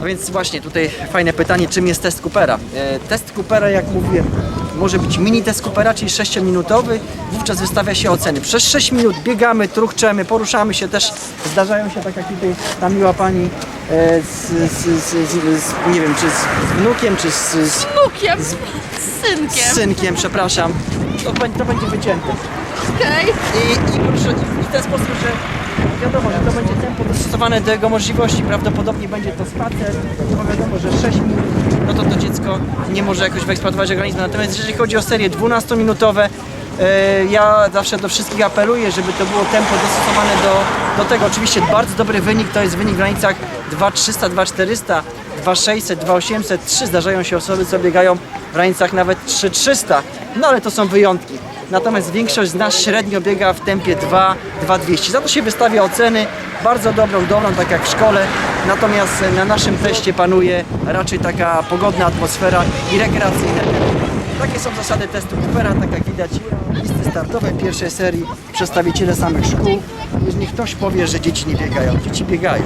No więc właśnie tutaj fajne pytanie, czym jest test Coopera? E, test Coopera, jak mówiłem, może być mini test Coopera, czyli 6-minutowy. Wówczas wystawia się oceny. Przez 6 minut biegamy, truchczemy, poruszamy się też. Zdarzają się, tak jak tutaj ta miła pani e, z, z, z, z, z nie wiem, czy z wnukiem, czy z, z, Wnukiem, z synkiem. z synkiem, przepraszam. To, będzie- to będzie wycięte. Okej. I, i, proszę, i w ten sposób, że wiadomo, że to będzie dostosowane do jego możliwości. Prawdopodobnie będzie to spacer, bo wiadomo, że 6 minut, no to to dziecko nie może jakoś wyeksploatować organizmu. Natomiast jeżeli chodzi o serie 12-minutowe, e, ja zawsze do wszystkich apeluję, żeby to było tempo dostosowane do, do tego. Oczywiście bardzo dobry wynik to jest wynik w granicach 2300, 2400, 2600, 2800, 3 zdarzają się osoby, co biegają w granicach nawet 3300, no ale to są wyjątki. Natomiast większość z nas średnio biega w tempie 2, 2200. Za to się wystawia oceny, bardzo dobrą, dobrą, tak jak w szkole. Natomiast na naszym teście panuje raczej taka pogodna atmosfera i rekreacyjne. Takie są zasady testu Coopera, tak jak widać listy startowe pierwszej serii, przedstawiciele samych szkół. Jeżeli ktoś powie, że dzieci nie biegają, dzieci biegają.